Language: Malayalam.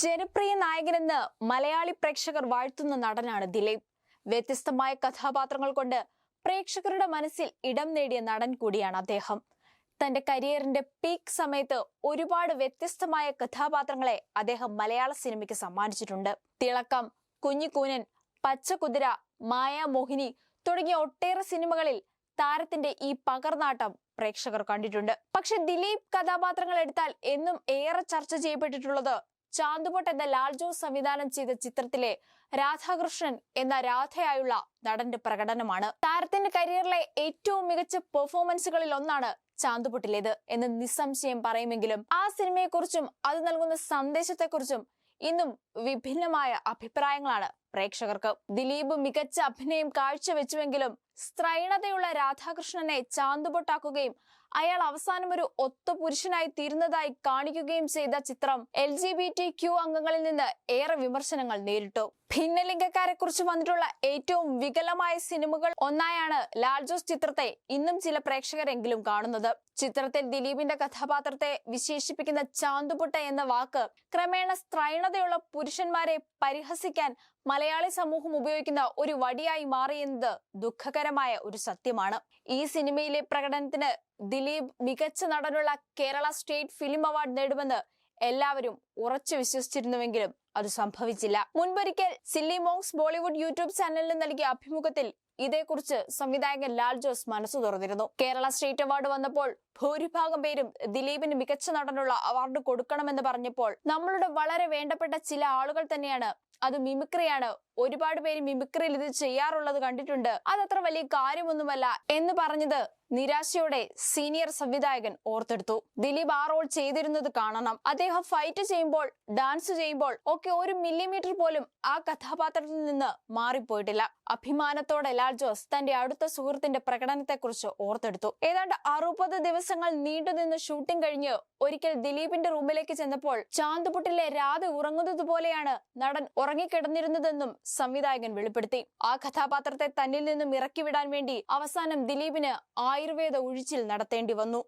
ജനപ്രിയ നായകനെന്ന് മലയാളി പ്രേക്ഷകർ വാഴ്ത്തുന്ന നടനാണ് ദിലീപ്. വ്യത്യസ്തമായ കഥാപാത്രങ്ങൾ കൊണ്ട് പ്രേക്ഷകരുടെ മനസ്സിൽ ഇടം നേടിയ നടൻ കൂടിയാണ് അദ്ദേഹം. തന്റെ കരിയറിന്റെ പീക്ക് സമയത്ത് ഒരുപാട് വ്യത്യസ്തമായ കഥാപാത്രങ്ങളെ അദ്ദേഹം മലയാള സിനിമയ്ക്ക് സമ്മാനിച്ചിട്ടുണ്ട്. തിളക്കം കുഞ്ഞിക്കൂനൻ പച്ചക്കുതിര മായാമോഹിനി തുടങ്ങിയ ഒട്ടേറെ സിനിമകളിൽ താരത്തിന്റെ ഈ പകർനാട്ടം പ്രേക്ഷകർ കണ്ടിട്ടുണ്ട്. പക്ഷെ ദിലീപ് കഥാപാത്രങ്ങൾ എടുത്താൽ എന്നും ഏറെ ചർച്ച ചെയ്യപ്പെട്ടിട്ടുള്ളത് ചാന്തുപൊട്ട് എന്ന ലാൽ ജോസ് സംവിധാനം ചെയ്ത ചിത്രത്തിലെ രാധാകൃഷ്ണൻ എന്ന രാധയായുള്ള നടന്റെ പ്രകടനമാണ്. താരത്തിന്റെ കരിയറിലെ ഏറ്റവും മികച്ച പെർഫോമൻസുകളിൽ ഒന്നാണ് ചാന്തുപൊട്ടിലേത് എന്ന് നിസ്സംശയം പറയുമെങ്കിലും ആ സിനിമയെക്കുറിച്ചും അത് നൽകുന്ന സന്ദേശത്തെക്കുറിച്ചും ഇന്നും വിഭിന്നമായ അഭിപ്രായങ്ങളാണ് പ്രേക്ഷകർക്ക്. ദിലീപ് മികച്ച അഭിനയം കാഴ്ചവെച്ചുവെങ്കിലും സ്ത്രൈണതയുള്ള രാധാകൃഷ്ണനെ ചാന്തുപൊട്ടാക്കുകയും അയാൾ അവസാനം ഒരു ഒത്ത പുരുഷനായി തീരുന്നതായി കാണിക്കുകയും ചെയ്ത ചിത്രം L G B T Q അംഗങ്ങളിൽ നിന്ന് ഏറെ വിമർശനങ്ങൾ നേരിട്ടു. ഭിന്നലിംഗക്കാരെ കുറിച്ച് വന്നിട്ടുള്ള ഏറ്റവും വികലമായ സിനിമകൾ ഒന്നായാണ് ലാൽ ജോസ് ചിത്രത്തെ ഇന്നും ചില പ്രേക്ഷകരെങ്കിലും കാണുന്നത്. ചിത്രത്തിൽ ദിലീപിന്റെ കഥാപാത്രത്തെ വിശേഷിപ്പിക്കുന്ന ചാന്തുപുട്ട എന്ന വാക്ക് ക്രമേണ സ്ത്രൈണതയുള്ള പുരുഷന്മാരെ പരിഹസിക്കാൻ മലയാളി സമൂഹം ഉപയോഗിക്കുന്ന ഒരു വടിയായി മാറിയെന്നത് ദുഃഖകരമായ ഒരു സത്യമാണ്. ഈ സിനിമയിലെ പ്രകടനത്തിന് ദിലീപ് മികച്ച നടനുള്ള കേരള സ്റ്റേറ്റ് ഫിലിം അവാർഡ് നേടുമെന്ന് എല്ലാവരും ഉറച്ചു വിശ്വസിച്ചിരുന്നുവെങ്കിലും അത് സംഭവിച്ചില്ല. മുൻപൊരിക്കൽ സില്ലി മോങ്സ് ബോളിവുഡ് യൂട്യൂബ് ചാനലിന് നൽകിയ അഭിമുഖത്തിൽ ഇതേക്കുറിച്ച് സംവിധായകൻ ലാൽ ജോസ് മനസ്സു തുറന്നിരുന്നു. കേരള സ്റ്റേറ്റ് അവാർഡ് വന്നപ്പോൾ ഭൂരിഭാഗം പേരും ദിലീപിന് മികച്ച നടനുള്ള അവാർഡ് കൊടുക്കണമെന്ന് പറഞ്ഞപ്പോൾ നമ്മളുടെ വളരെ വേണ്ടപ്പെട്ട ചില ആളുകൾ തന്നെയാണ്. അത് മിമിക്രിയാണ്. ഒരുപാട് പേര് മിമിക്രിയിൽ ഇത് ചെയ്യാറുള്ളത് കണ്ടിട്ടുണ്ട്. അതത്ര വലിയ കാര്യമൊന്നുമല്ല എന്ന് പറഞ്ഞത് നിരാശയോടെ സീനിയർ സംവിധായകൻ ഓർത്തെടുത്തു. ദിലീപ് ആ റോൾ ചെയ്തിരുന്നത് കാണണം. അദ്ദേഹം ഫൈറ്റ് ചെയ്യുമ്പോൾ ഡാൻസ് ചെയ്യുമ്പോൾ ഒക്കെ ഒരു മില്ലിമീറ്റർ പോലും ആ കഥാപാത്രത്തിൽ നിന്ന് മാറിപ്പോയിട്ടില്ല. അഭിമാനത്തോടെ ലാൽ ജോസ് തന്റെ അടുത്ത സുഹൃത്തിന്റെ പ്രകടനത്തെക്കുറിച്ച് ഓർത്തെടുത്തു. ഏതാണ്ട് അറുപത് ദിവസങ്ങൾ നീണ്ടുനിന്ന് ഷൂട്ടിംഗ് കഴിഞ്ഞ് ഒരിക്കൽ ദിലീപിന്റെ റൂമിലേക്ക് ചെന്നപ്പോൾ ചാന്തുപുട്ടിലെ രാധ ഉറങ്ങുന്നത് പോലെയാണ് നടൻ ഉറങ്ങിക്കിടന്നിരുന്നതെന്നും സംവിധായകൻ വെളിപ്പെടുത്തി. ആ കഥാപാത്രത്തെ തന്നിൽ നിന്നും ഇറക്കിവിടാൻ വേണ്ടി അവസാനം ദിലീപിന് ആയുർവേദ ഒഴിച്ചിൽ നടത്തേണ്ടി വന്നു.